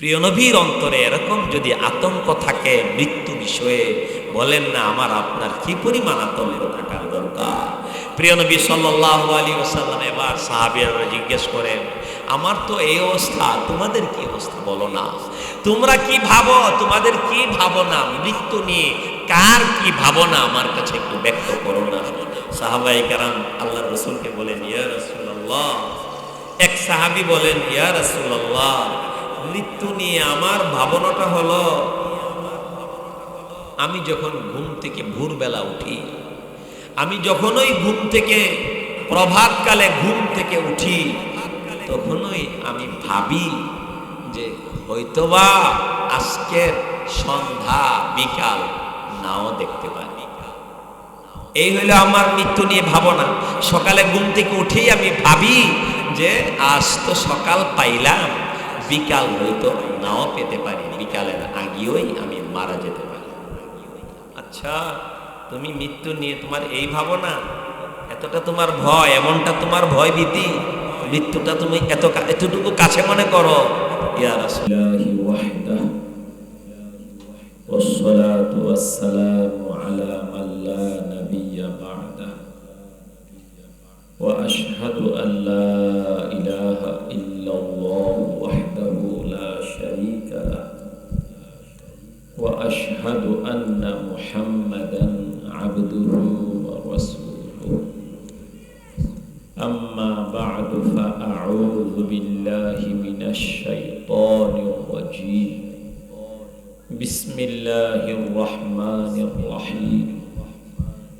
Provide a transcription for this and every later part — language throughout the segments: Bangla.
প্রিয় নবীর অন্তরে এরকম যদি আতঙ্ক থাকে, মৃত্যু বিষয়ে বলেন না, আমার আপনার কি পরিমাণ আতঙ্ক থাকার দরকার? প্রিয় নবী আলী ওসাল্লাম এবার সাহাবিয়ারা জিজ্ঞেস করেন, আমার তো এই অবস্থা, তোমাদের কি অবস্থা বলো না? তোমরা কি ভাবো, তোমাদের কি ভাবনা? মৃত্যু নিয়ে কার কি ভাবনা? আমার কাছে একটু ব্যক্ত করো না। সাহাবাই কারাম আল্লাহ রসুলকে বলেন, ইয়া রসুল্লাহ এক সাহাবি বলেন, ইয়া রসুল্লাহ মৃত্যু নিয়ে আমার ভাবনাটা হলো, আমি যখন ঘুম থেকে ভোরবেলা উঠি, আমি যখনই ঘুম থেকে, প্রভাতকালে ঘুম থেকে উঠি, তখনই আমি ভাবি যে হয়তোবা আজকের সন্ধ্যা, বিকাল, নাও দেখতে পারি এই হইল আমার মৃত্যু নিয়ে ভাবনা। সকালে ঘুম থেকে উঠেই আমি ভাবি যে আজ তো সকাল পাইলাম। বিকাল হয়তো নাও পেতে পারি বিকালের আগেই আমি মারা যেতে পারি আচ্ছা তুমি মৃত্যু নিয়ে তোমার এই ভাবনা এতটা তোমার ভয় এমনটা তোমার ভয় ভীতি মৃত্যুটা তুমি এত কা- এতটুকু কাছে মনে করো ইয়া রাসূল الله وحده والصلاة والسلام على من لا نبي بعده وأشهد أن لا إله إلا الله وحده وأشهد أن محمدا عبده ورسوله. أما بعد فأعوذ بالله من الشيطان الرجيم. بسم الله الرحمن الرحيم.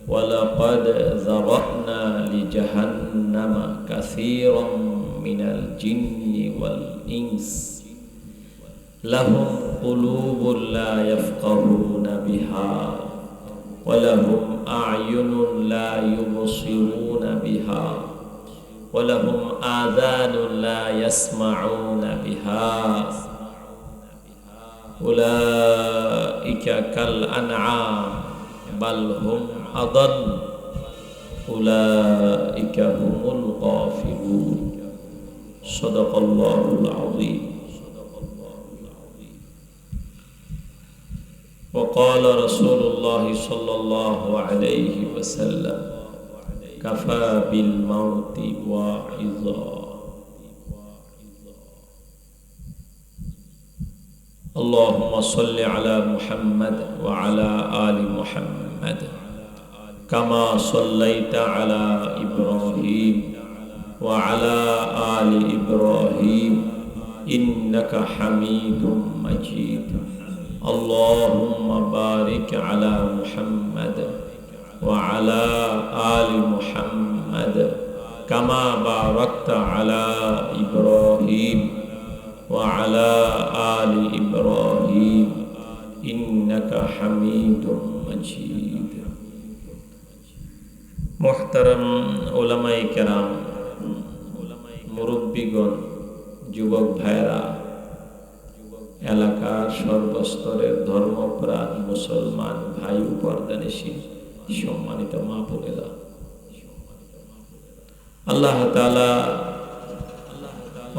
ولقد ذرأنا لجهنم كثيرا من الجن والإنس. لهم قلوب لا يفقهون بها ولهم أعين لا يبصرون بها ولهم آذان لا يسمعون بها أولئك كالأنعام بل هم أضل أولئك هم الغافلون صدق الله العظيم وقال رسول الله صلى الله عليه وسلم كفى بالموت واعظا. اللهم صل على محمد وعلى آل محمد كما صليت على إبراهيم وعلى آل إبراهيم إنك حميد مجيد. اللهم بارك على محمد وعلى آل محمد كما باركت على إبراهيم وعلى آل إبراهيم إنك حميد مجيد محترم علماء کرام মুরব্বীগণ যুবক ভাইরা এলাকার সর্বস্তরের ধর্মপ্রাণ মুসলমান ভাই উপার্দানেশী, সম্মানিত মা বোনেরা। আল্লাহ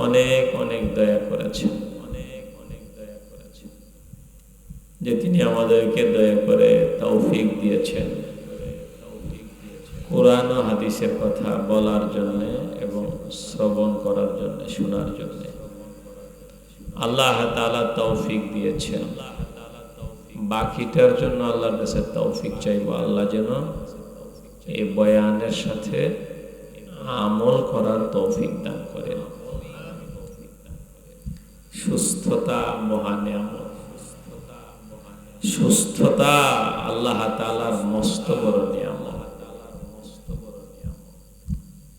অনেক অনেক দয়া করেছেন অনেক অনেক দয়া করেছেন। যে তিনি আমাদেরকে দয়া করে তৌফিক দিয়েছেন। কোরআন ও হাদিসের কথা বলার জন্য এবং শ্রবণ করার জন্য, শোনার জন্য। আল্লাহ তাআলা তৌফিক দিয়েছেন। বাকিটার জন্য আল্লাহর কাছে তৌফিক চাইব। আল্লাহ যেন এই বয়ানের সাথে আমল করার তৌফিক দান করেন। সুস্থতা মহানিয়ামত সুস্থতা আল্লাহ তাআলার মস্ত বড় নিয়ামত।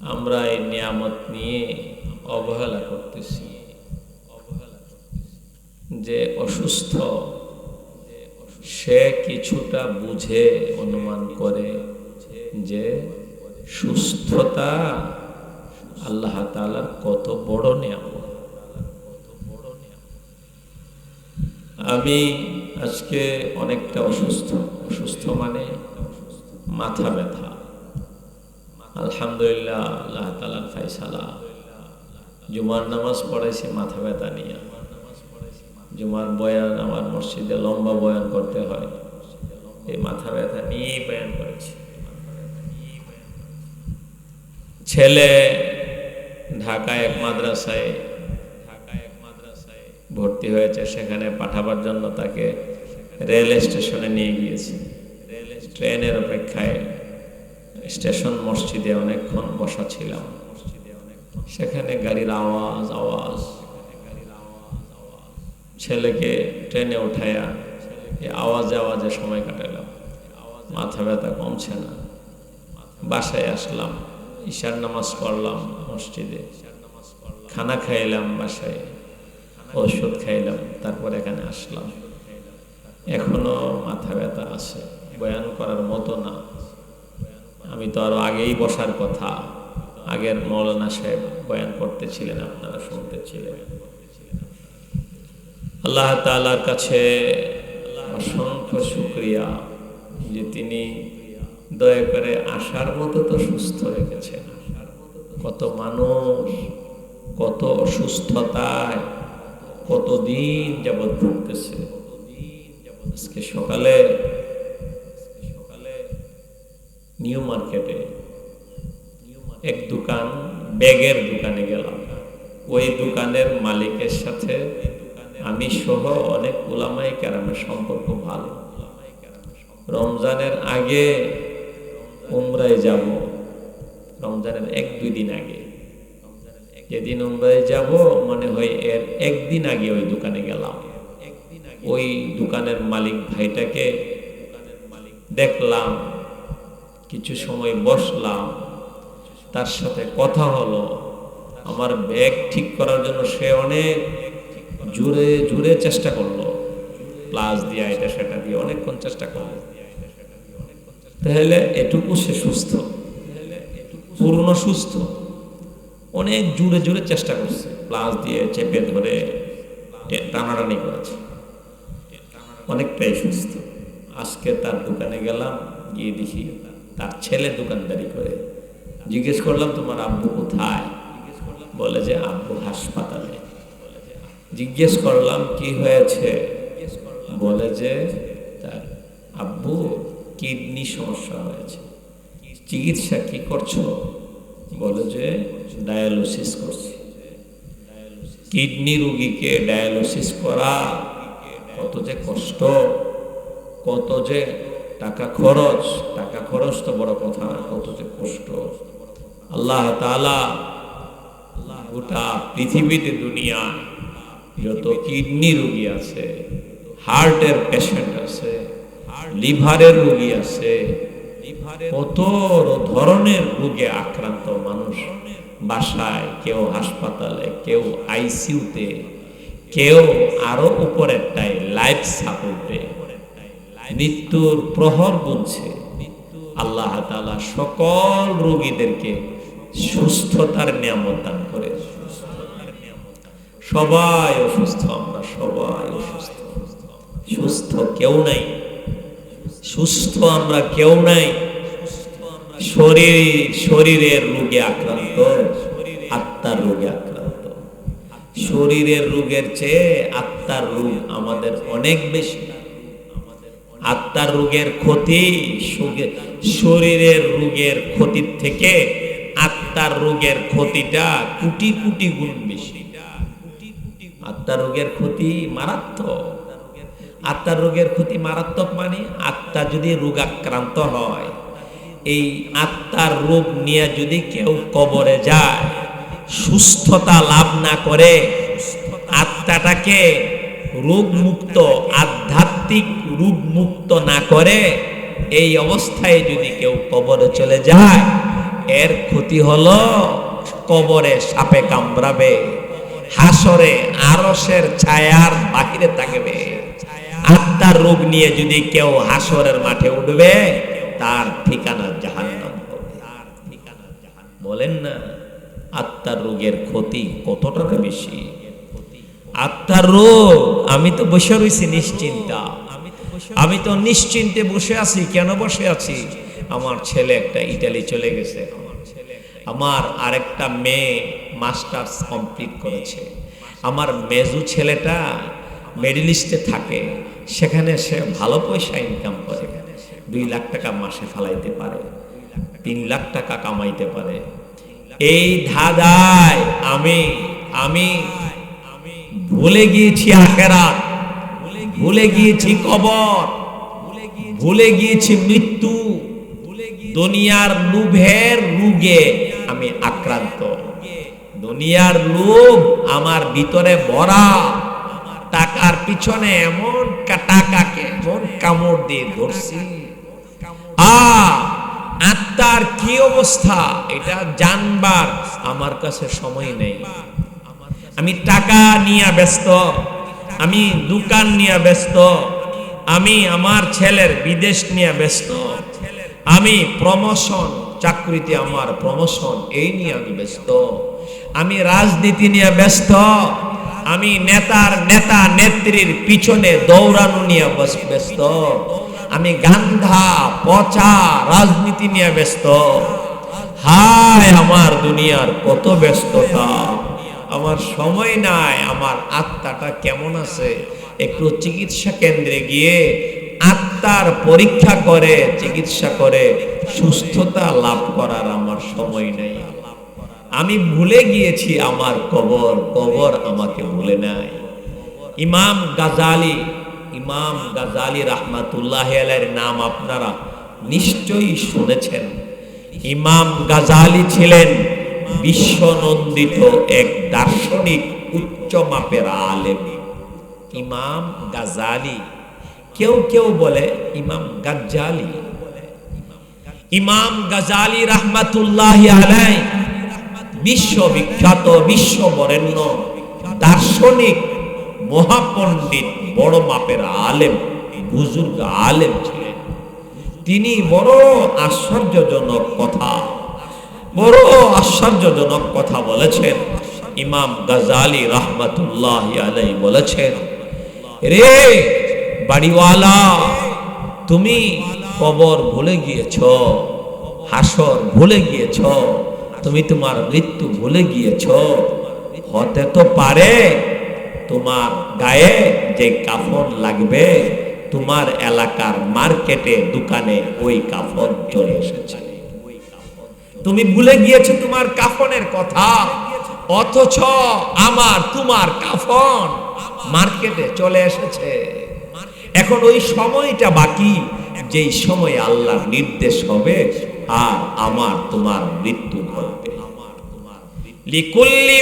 আমরা এই নিয়ামত নিয়ে অবহেলা করতেছি। যে অসুস্থ, সে কিছুটা বুঝে, অনুমান করে যে সুস্থতা আল্লাহ তাআলার কত বড় নিয়ামত। আমি আজকে অনেকটা অসুস্থ। অসুস্থ মানে মাথা ব্যথা। আলহামদুলিল্লাহ, আল্লাহ তালার ফাইসালা জুমার নামাজ পড়াইছি মাথা ব্যথা নিয়ে। জুমার বয়ান আমার মসজিদে লম্বা বয়ান করতে হয়। এই মাথা ব্যথা নিয়েই বয়ান করেছি। ছেলে ঢাকায় এক মাদ্রাসায় ঢাকায় এক মাদ্রাসায় ভর্তি হয়েছে, সেখানে পাঠাবার জন্য তাকে রেল স্টেশনে নিয়ে গিয়েছি। রেল ট্রেনের অপেক্ষায় স্টেশন মসজিদে অনেকক্ষণ বসা ছিলাম। সেখানে গাড়ির আওয়াজ আওয়াজ ছেলেকে ট্রেনে উঠাইয়া আওয়াজে আওয়াজে সময় কাটালাম মাথা ব্যথা কমছে না। বাসায় আসলাম, ঈশার নামাজ পড়লাম মসজিদে। খানা খাইলাম বাসায়, ওষুধ খাইলাম, তারপর এখানে আসলাম। এখনও মাথা ব্যথা আছে, বয়ান করার মতো না। আমি তো আরও আগেই বসার কথা। আগের মৌলানা সাহেব বয়ান করতেছিলেন, আপনারা শুনতেছিলেন। আল্লাহ তালার কাছে অসংখ্য শুক্রিয়া যে তিনি দয়া করে আসার মতো তো সুস্থ রেখেছেন কত মানুষ কত অসুস্থতায় কতদিন যাবৎ ভুগতেছে। আজকে সকালে সকালে নিউ মার্কেটে এক দোকান, ব্যাগের দোকানে গেলাম। ওই দোকানের মালিকের সাথে আমি সহ অনেক ওলামাই কেরামের সম্পর্ক ভালো। রমজানের আগে উমরায় যাব। রমজানের এক দুই দিন আগে। যেদিন উমরায় যাব, মনে হয় এর একদিন আগে ওই দোকানে গেলাম। ওই দোকানের মালিক ভাইটাকে দেখলাম, কিছু সময় বসলাম, তার সাথে কথা হলো। আমার ব্যাগ ঠিক করার জন্য সে অনেক জোরে জোরে চেষ্টা করল। প্লাস দিয়া এটা, সেটা দিয়ে অনেকক্ষণ চেষ্টা করল। তাহলে এটুকু সে সুস্থ। পুরনো সুস্থ। অনেক জোরে জোরে চেষ্টা করছে। প্লাস দিয়ে চেপে ধরে টানাটানি করেছে। অনেকটাই সুস্থ। আজকে তার দোকানে গেলাম, গিয়ে দেখি তার ছেলে দোকানদারি করে। জিজ্ঞেস করলাম, তোমার আব্বু কোথায়? বলে যে, আব্বু হাসপাতালে। জিজ্ঞেস করলাম কি হয়েছে? বলে যে তার আব্বু কিডনি সমস্যা হয়েছে। চিকিৎসা কি করছ? বলে যে ডায়ালিসিস করছি। কিডনি রুগীকে ডায়ালিসিস করা কত যে কষ্ট কত যে টাকা খরচ টাকা খরচ তো বড় কথা না কত যে কষ্ট। আল্লাহ তাআলা গোটা পৃথিবীতে দুনিয়া যত কিডনি রোগী আছে, হার্টের পেশেন্ট আছে, লিভারের রোগী আছে কত ধরনের রোগে আক্রান্ত মানুষ বাসায়, কেউ হাসপাতালে, কেউ আইসিউতে, কেউ আরও উপরেরটাই লাইফ সাপোর্টে। মৃত্যুর প্রহর গুনছে। আল্লাহ সকল রোগীদেরকে সুস্থতার নিয়ামত দান করে সবাই অসুস্থ, আমরা সবাই অসুস্থ। সুস্থ কেউ নাই। সুস্থ আমরা কেউ নাই। শরীর, শরীরের রোগে আক্রান্ত, আত্মার রোগে আক্রান্ত। শরীরের রোগের চেয়ে আত্মার রোগ আমাদের অনেক বেশি। আত্মার রোগের ক্ষতি শরীরের রোগের ক্ষতির থেকে আত্মার রোগের ক্ষতিটা কোটি কোটি গুণ বেশি। আত্মার রোগের ক্ষতি মারাত্মক। আত্মার রোগের ক্ষতি মারাত্মক মানে আত্মা যদি রোগাক্রান্ত হয়, এই আত্মার রোগ নিয়ে যদি কেউ কবরে যায়, সুস্থতা লাভ না করে, আত্মাটাকে রোগমুক্ত, আধ্যাত্মিক রোগমুক্ত না করে, এই অবস্থায় যদি কেউ কবরে চলে যায়, এর ক্ষতি হলো কবরে সাপে কামড়াবে। হাসরে আরসের ছায়ার বাহিরে থাকবে। আত্মার রোগ নিয়ে যদি কেউ হাসরের মাঠে উঠবে, তার ঠিকানা জাহান্নাম বলেন না, আত্মার রোগের ক্ষতি কতটা বেশি? আত্মার রোগ, আমি তো বসে রয়েছি নিশ্চিন্তা। আমি তো নিশ্চিন্তে বসে আছি, কেন বসে আছি? আমার ছেলে একটা ইটালি চলে গেছে আমার আরেকটা মেয়ে মাস্টার্স কমপ্লিট করেছে। আমার মেজু ছেলেটা মিডল ইস্টে থাকে, সেখানে সে ভালো পয়সা ইনকাম করে। দুই লাখ টাকা মাসে ফেলাইতে পারে, তিন লাখ টাকা কামাইতে পারে। এই ধাঁধায় আমি আমি ভুলে গিয়েছি আখেরাত, ভুলে গিয়েছি কবর, ভুলে গিয়েছি মৃত্যু। দুনিয়ার লোভের রোগে আমি আক্রান্ত। দুনিয়ার লোভ আমার ভিতরে ভরা। টাকার পিছনে এমন টাকাকে এমন কামড় দিয়ে ধরছি। আত্মার কি অবস্থা? এটা জানবার আমার কাছে সময় নেই। আমি টাকা নিয়ে ব্যস্ত। আমি দোকান নিয়ে ব্যস্ত। আমি আমার ছেলের বিদেশ নিয়ে ব্যস্ত। আমি প্রমোশন চাকরিতে আমার প্রমোশন এই নিয়ে আমি ব্যস্ত। আমি রাজনীতি নিয়ে ব্যস্ত। আমি নেতার নেতা নেত্রীর পিছনে দৌড়ানো নিয়ে ব্যস্ত। আমি গান্ধা, পচা রাজনীতি নিয়ে ব্যস্ত। হায়, আমার দুনিয়ার কত ব্যস্ততা। আমার সময় নাই, আমার আত্মাটা কেমন আছে? একটু চিকিৎসা কেন্দ্রে গিয়ে আত্মার পরীক্ষা করে, চিকিৎসা করে সুস্থতা লাভ করার আমার সময় নেই। আমি ভুলে গিয়েছি আমার কবর কবর আমাকে ভুলে নাই। ইমাম গাজালি ইমাম গাজালি রাহমাতুল্লাহ আলাইহির নাম আপনারা নিশ্চয়ই শুনেছেন। ইমাম গাজালি ছিলেন বিশ্বনন্দিত এক দার্শনিক উচ্চ মাপের আলেম। ইমাম গাজালি, কেউ কেউ বলে ইমাম গাজ্জালি। ইমাম গাজালি রাহমাতুল্লাহ আলাই বিশ্ববিখ্যাত বিশ্ব বরেণ্য দার্শনিক, মহাপণ্ডিত, বড় মাপের আলেম, বুজুর্গ আলেম ছিলেন। তিনি বড় আশ্চর্যজনক কথা, বড় আশ্চর্যজনক কথা বলেছেন। ইমাম গাজালি রহমতুল্লাহ আলাই বলেছেন, রে বাড়িওয়ালা, তুমি কবর ভুলে গিয়েছ? হাসর ভুলে গিয়েছ? তুমি তোমার মৃত্যু ভুলে গিয়েছ? হতে তো পারে তোমার গায়ে যে কাফন লাগবে, তোমার এলাকার মার্কেটে, দোকানে ওই কাফন চলে এসেছে। তুমি ভুলে গিয়েছো তোমার কাফনের কথা, অথচ আমার তোমার কাফন মার্কেটে চলে এসেছে। এখন ওই সময়টা বাকি যেই সময়ে আল্লাহর নির্দেশ হবে, আর আমার তোমার মৃত্যু ঘটবে। লিকুল্লি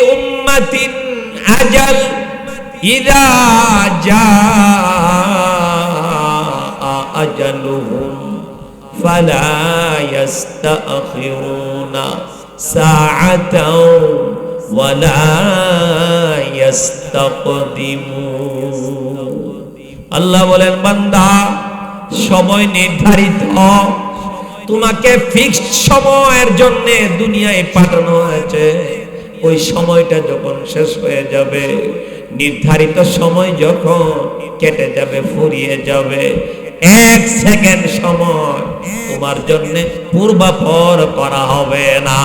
ইদা আল্লাহ বলেন, বন্দা সময় নির্ধারিত। তোমাকে ফিক্সড সময়ের জন্য দুনিয়ায় পাঠানো হয়েছে। ওই সময়টা যখন শেষ হয়ে যাবে, নির্ধারিত সময় যখন কেটে যাবে, ফুরিয়ে যাবে, এক সেকেন্ড সময় তোমার জন্য পূর্বাপর করা হবে না।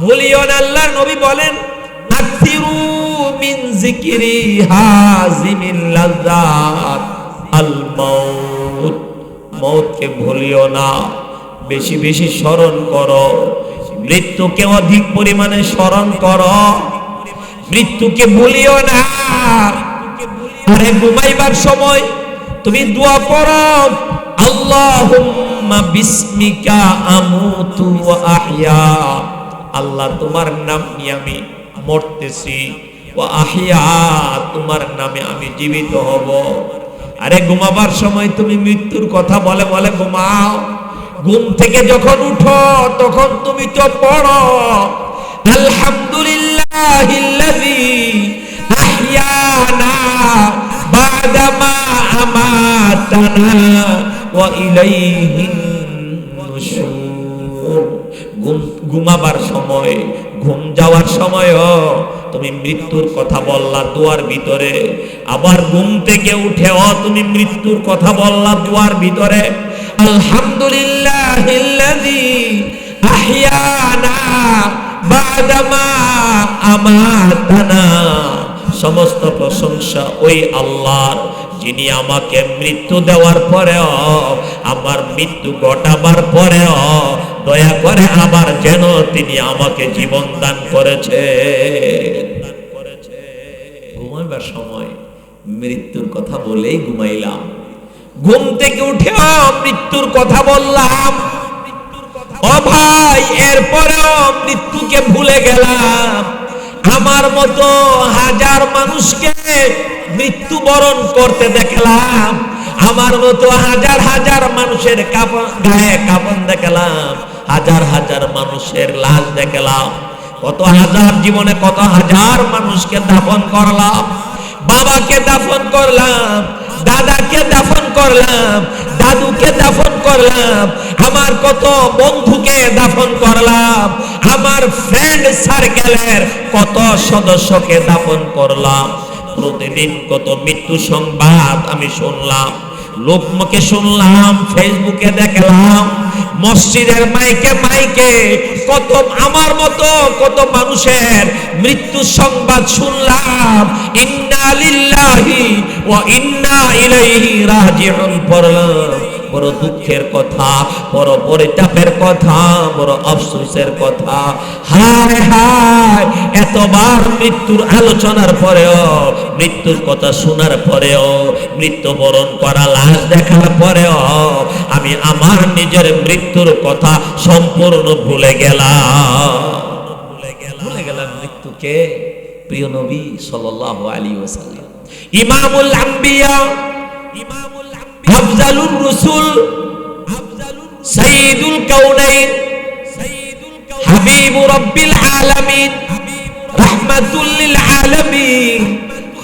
ভুলিও না আল্লাহর নবী বলেন, আকসিরু মিন যিকরি হাজিমিল লাযাত মৌতকে ভুলিও না। বেশি বেশি স্মরণ করো। মৃত্যুকে অধিক পরিমাণে স্মরণ করো। মৃত্যুকে ভুলিও না। আরে ঘুমাইবার সময় তুমি দোয়া করো। আল্লাহুম্মা বিসমিকা আমুতু ওয়া আহইয়া আল্লাহ তোমার নাম নিয়ে আমি মরতেছি। ও আহিয়া, তোমার নামে আমি জীবিত হব। আরে ঘুমাবার সময় তুমি মৃত্যুর কথা বলে বলে ঘুমাও। ঘুম থেকে যখন উঠো, তখন তুমি তো পড়ো। আলহামদুলিল্লাহিল্লাযী আহইয়ানা বাদামা ঘুমাবার সময়, ঘুম যাওয়ার সময়ও তুমি মৃত্যুর কথা বললা দুয়ার ভিতরে। আবার ঘুম থেকে উঠেও তুমি মৃত্যুর কথা বললা দুয়ার ভিতরে। আলহামদুলিল্লাহ আমাতানা। সমস্ত প্রশংসা ওই আল্লাহর। যিনি আমাকে মৃত্যু দেওয়ার পরেও, আমার মৃত্যু ঘটাবার পরেও, দয়া করে আবার যেন তিনি আমাকে জীবন দান করেছে। ঘুমাইবার সময় মৃত্যুর কথা বলেই ঘুমাইলাম। ঘুম থেকে উঠেও মৃত্যুর কথা বললাম। ও ভাই, এরপরেও মৃত্যুকে ভুলে গেলাম। আমার মতো হাজার মানুষকে মৃত্যুবরণ করতে দেখলাম, আমার মতো হাজার হাজার মানুষের গায়ে কাপড় দেখলাম, হাজার হাজার মানুষের লাশ দেখলাম। কত হাজার জীবনে কত হাজার মানুষকে দাফন করলাম, বাবাকে দাফন করলাম, দাদাকে দাফন করলাম, দাদুকে দাফন করলাম, আমার কত বন্ধুকে দাফন করলাম, আমার ফ্রেন্ড সার্কেলের কত সদস্যকে দাফন করলাম। প্রতিদিন কত মৃত্যু সংবাদ আমি শুনলাম। লোকমুখে শুনলাম ফেসবুকে দেখলাম, মসজিদের মাইকে মাইকে কত আমার মতো, কত মানুষের মৃত্যু সংবাদ শুনলাম। ইন্না লিল্লাহি ওয়া ইন্না ইলাইহি রাজিউন, পড়লাম। বড় দুঃখের কথা, বড় পরিতাপের কথা, বড় আফসোসের কথা। হায় হায়, এতবার মৃত্যুর আলোচনার পরেও, মৃত্যুর কথা শোনার পরেও, মৃত্যুবরণ করা লাশ দেখার পরেও, আমি আমার নিজের মৃত্যুর কথা সম্পূর্ণ ভুলে গেলাম। ভুলে গেলাম। ভুলে গেলাম মৃত্যুকে, প্রিয় নবী সাল্লাল্লাহু আলাইহি ওয়াসাল্লাম। ইমামুল আম্বিয়া আম্বিয়া আফজালুর রাসূল সাইয়্যিদুল কাউনাইন সাইয়্যিদুল হাবিবু রাব্বিল আলামিন রাহমাতুল লিল আলামিন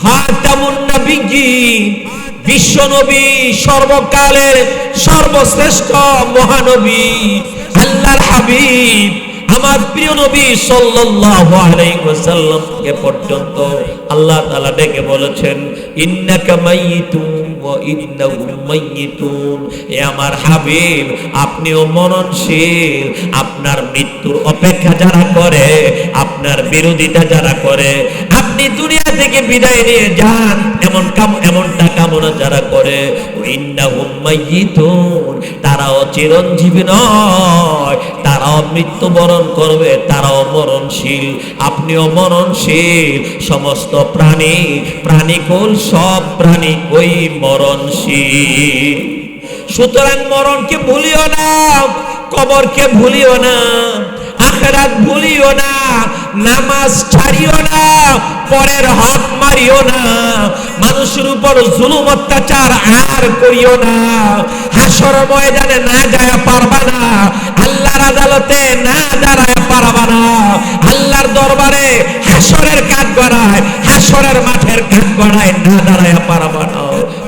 খাতামুন নবিয়্যিন বিশ্বনবী সর্বকালের সর্বশ্রেষ্ঠ মহানবী আল্লাহর হাবিব আমার প্রিয় নবী সাল্লাল্লাহু আলাইহি ওয়াসাল্লামকে পর্যন্ত আল্লাহ তাআলা ডেকে বলেছেন, ইন্নাকা মাইয়িতুন এ আমার হাবিব, আপনিও মরণশীল। আপনার মৃত্যুর অপেক্ষা যারা করে, আপনার বিরোধিতা যারা করে, আপনি দুনিয়া থেকে বিদায় নিয়ে যান। এমন কাম, এমনটা কামনা যারা করে তারাও চিরঞ্জীবী নয় মৃত্যুবরণ করবে, তারাও মরণশীল। আপনিও মরণশীল। সমস্ত প্রাণী, প্রাণীকুল, সব প্রাণী ওই মরণশীল। সুতরাং মরণকে ভুলিও না, কবরকে ভুলিও না। আখরাত ভুলিও না, নামাজ ছাড়িও না, পরের হক মারিও না, মানুষের উপর জুলুম অত্যাচার আর করিও না, হাসর ময়দানে না যায় পারবা না, আল্লাহর আদালতে না দাঁড়ায় পারবা না, আল্লাহর দরবারে হাসরের কাজ গড়ায়, হাসরের মাঠের কাজ গড়ায় না দাঁড়ায় পারবা না।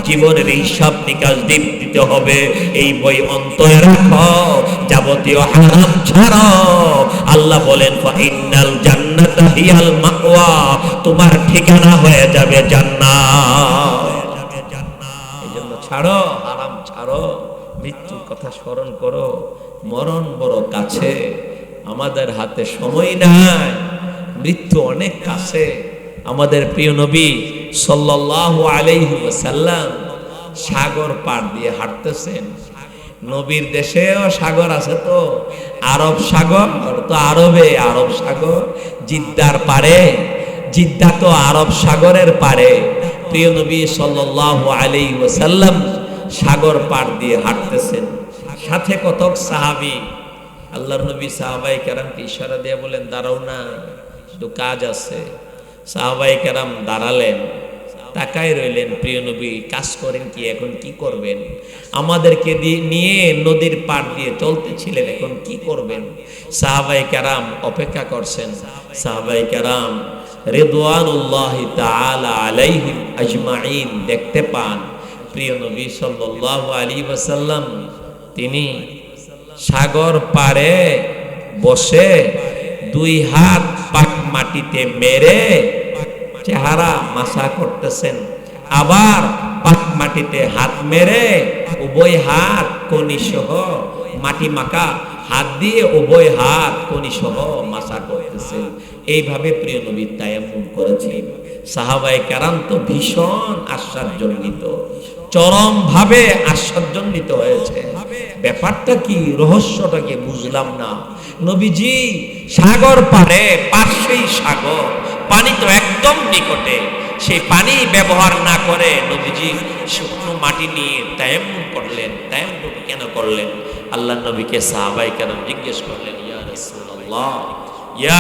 জীবনের এই সব নিকাশ দিন দিতে হবে, এই বই অন্তরে রাখো, যাবতীয় হারাম ছাড়ো। আল্লাহ বলেন ইন্নাল জান্নাতা হিয়াল মাওয়া তোমার ঠিকানা হয়ে যাবে জান্নাত। এই ছাড়ো, হারাম ছাড়ো, মৃত্যুর কথা স্মরণ করো, মরণ বড় কাছে, আমাদের হাতে সময় নাই, মৃত্যু অনেক কাছে। আমাদের প্রিয় নবী সাল্লাল্লাহু আলাইহি ওয়াসাল্লাম সাগর পার দিয়ে হাঁটতেছেন। নবীর দেশেও সাগর আছে তো। আরব সাগর তো আরবে আরব সাগর। জিদ্দার পারে জিদ্দা তো আরব সাগরের পারে প্রিয় নবী সাল্লাল্লাহু আলাইহি ওয়াসাল্লাম সাগর পার দিয়ে হাঁটতেছেন। সাথে কতক সাহাবি, আল্লাহর নবী সাহাবাই কেরামকে ইশারা দিয়ে বলেন, দাঁড়াও না, একটু কাজ আছে। সাহাবাই কেরাম দাঁড়ালেন। তাকাই রইলেন, প্রিয় নবী, কাজ করেন কি, এখন কি করবেন? আমাদেরকে দিয়ে নিয়ে নদীর পার দিয়ে চলতেছিলেন, এখন কি করবেন? সাহাবাই কারাম অপেক্ষা করছেন। সাহাবাই কেরাম আজমাইন দেখতে পান। প্রিয় নবী সাল্লাল্লাহু আলাইহি ওয়াসাল্লাম, তিনি সাগর পারে বসে দুই হাত পাক মাটিতে মেরে চেহারা মাসা করতেছেন। আবার পাক মাটিতে হাত মেরে উভয় হাত কনি সহ মাটি মাখা হাত দিয়ে উভয় হাত কনি সহ মাসা করতেছেন। এইভাবে প্রিয় নবী তায়াম্মুম করেছেন। সাহাবাই কারাম তো ভীষণ আশ্চর্যান্বিত চরম ভাবে আশ্চর্যান্বিত হয়েছে। ব্যাপারটা কি, রহস্যটা কি বুঝলাম না। নবীজি সাগর পারে পাশেই সাগর। পানি তো একদম নিকটে। সেই পানি ব্যবহার না করে নবীজি শুকনো মাটি নিয়ে তায়াম্মুম করলেন। তায়াম্মুম কেন করলেন? আল্লাহ নবীকে সাহাবাই কেন জিজ্ঞেস করলেন, ইয়া রাসূলুল্লাহ, ইয়া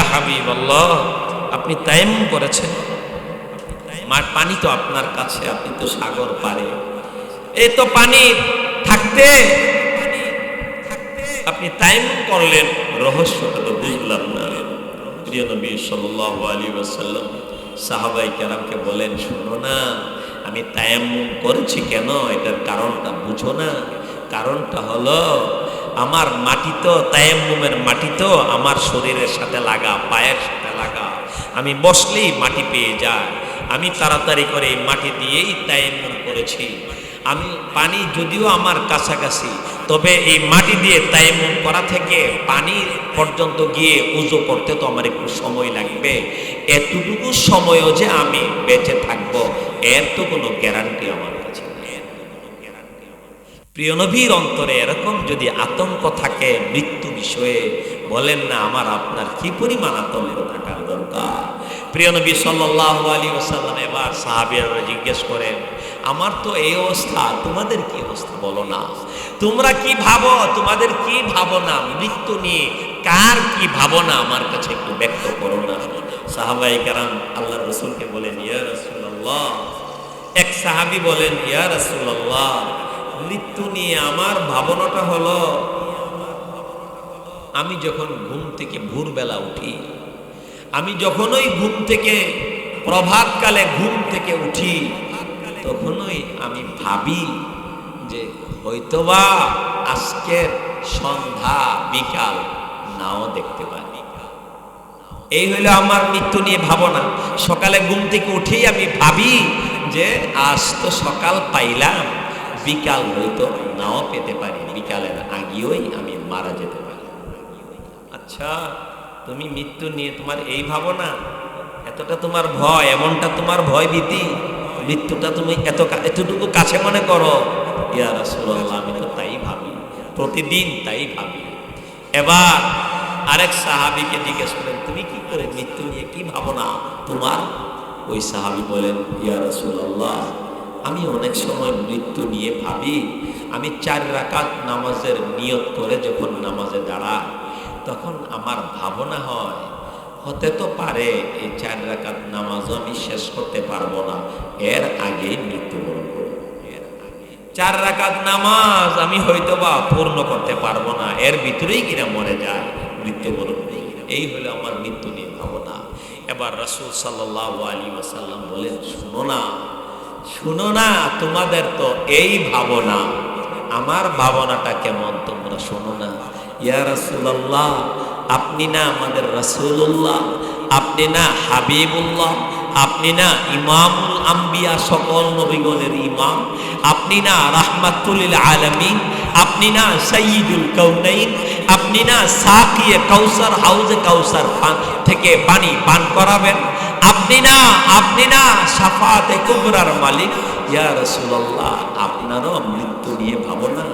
আপনি তায়াম্মুম করেছেন? মার পানি তো আপনার কাছে, আপনি তো সাগর পারে। এই তো পানি, থাকতে। আপনি টাইম করলেন। রহস্যটা তো বুঝলাম না। প্রিয় নবী সাল্লাল্লাহু আলাইহি ওয়াসাল্লাম সাহাবাই কেরামকে বলেন, শোনো না, আমি তায়াম্মুম করেছি কেন? এটার কারণটা বুঝো না। কারণটা হলো, আমার মাটি তো, তায়াম্মুমের মাটি তো আমার শরীরের সাথে লাগা, পায়ের সাথে লাগা। আমি বসলেই মাটি পেয়ে যায়। আমি তাড়াতাড়ি করে মাটি দিয়েই তায়াম্মুম করেছি। আমি পানি যদিও আমার কাছাকাছি তবে এই মাটি দিয়ে তাইমুম করা থেকে পানি পর্যন্ত গিয়ে উজো করতে তো আমার একটু সময় লাগবে এতটুকু সময়ও যে আমি বেঁচে থাকব, এর তো কোনো গ্যারান্টি আমার কাছে। প্রিয় নবীর অন্তরে এরকম যদি আতঙ্ক থাকে মৃত্যু বিষয়ে, বলেন না আমার আপনার কি পরিমাণ আতঙ্ক থাকার দরকার প্রিয় নবী সাল্লাল্লাহু আলাইহি ওয়াসাল্লাম এবার সাহাবীরা জিজ্ঞেস করেন আমার তো এই অবস্থা, তোমাদের কি অবস্থা বলো না? তোমরা কি ভাবো, তোমাদের কি ভাবনা মৃত্যু নিয়ে? কার কি ভাবনা? আমার কাছে একটু ব্যক্ত করো না। সাহাবাই কারাম আল্লাহ রসুলকে বলেন, ইয়া রাসূলুল্লাহ। এক সাহাবী বলেন, ইয়া রাসূলুল্লাহ, মৃত্যু নিয়ে আমার ভাবনাটা হলো, আমি যখন ঘুম থেকে ভোরবেলা উঠি, আমি যখনই ঘুম থেকে প্রভাতকালে ঘুম থেকে উঠি তখনই আমি ভাবি যে হয়তোবা আজকের সন্ধ্যা, বিকাল, নাও দেখতে পারি। এই হইল আমার মৃত্যু নিয়ে ভাবনা। সকালে ঘুম থেকে উঠেই আমি ভাবি যে আজ তো সকাল পাইলাম, বিকাল হয়তো নাও পেতে পারি। বিকালের আগেই আমি মারা যেতে পারি। আচ্ছা তুমি মৃত্যু নিয়ে তোমার এই ভাবনা? এতটা তোমার ভয়, এমনটা তোমার ভয় ভীতি? মৃত্যুটা তুমি এত এতটুকু কাছে মনে করো? ইয়া রাসূলুল্লাহ, আমি তো তাই ভাবি। প্রতিদিন তাই ভাবি। এবার আরেক সাহাবীকে জিজ্ঞেস করেন, তুমি কি করে মৃত্যু নিয়ে কি ভাবনা তোমার? ওই সাহাবী বলেন, ইয়া রাসূলুল্লাহ, আমি অনেক সময় মৃত্যু নিয়ে ভাবি। আমি চার রাকাত নামাজের নিয়ত করে যখন নামাজে দাঁড়াই, তখন আমার ভাবনা হয় হতে তো পারে, এই চার রাকাত নামাজও আমি শেষ করতে পারব না এর আগে মৃত্যুবরণ করব। চার রাকাত নামাজ আমি হয়তো বা পূর্ণ করতে পারব না, এর ভিতরেই কিনা মরে যায়, মৃত্যুবরণ। এই হলো আমার মৃত্যু নিয়ে ভাবনা এবার রাসূল সাল্লাল্লাহু আলাইহি ওয়াসাল্লাম বলেন, শুনো না শুনো না, তোমাদের তো এই ভাবনা, আমার ভাবনাটা কেমন তোমরা শোনো না ইয়া রাসূলুল্লাহ আপনি না আমাদের রাসূলুল্লাহ, আপনি না হাবিবুল্লাহ, আপনি না ইমামুল আম্বিয়া সকল নবীগণের ইমাম, আপনি না রাহমাতুলিল আলামিন, আপনি না সাইয়্যিদুল কাউনাইন আপনি না সাকিয়ে কাউসার হাউজে কাউসার পান থেকে পানি পান করাবেন, আপনি না আপনি না সাফাতে কুবরার মালিক। ইয়া রাসূলুল্লাহ, আপনারও মৃত্যু নিয়ে ভাবনা।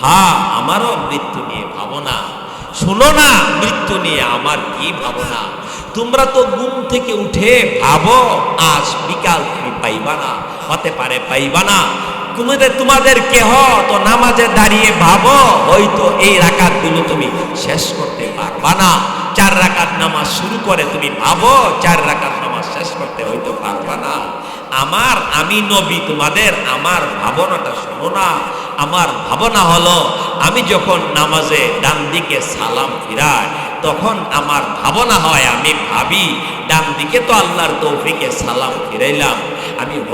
হা আমারও মৃত্যু নিয়ে ভাবনা। শুনো না, মৃত্যু নিয়ে আমার কি ভাবনা? তোমরা তো ঘুম থেকে উঠে ভাবো, আজ বিকাল তুমি পাইবা না, হতে পারে পাইবা না। তোমাদের তোমাদের কেহ তো নামাজে দাঁড়িয়ে ভাবো, হয়তো এই রাকাতগুলো তুমি শেষ করতে পারবা না। চার রাকাত নামাজ শুরু করে তুমি ভাবো, চার রাকাত নামাজ শেষ করতে হয়তো পারবা না। আমার, আমি নবী, তোমাদের আমার ভাবনাটা শোনো না। আমার ভাবনা হলো, আমি যখন নামাজে ডান দিকে সালাম ফিরাই, তখন আমার ভাবনা হয়, আমি ভাবি ডান দিকে তো আল্লাহর তৌফিকে সালাম ফিরাইলাম। আমি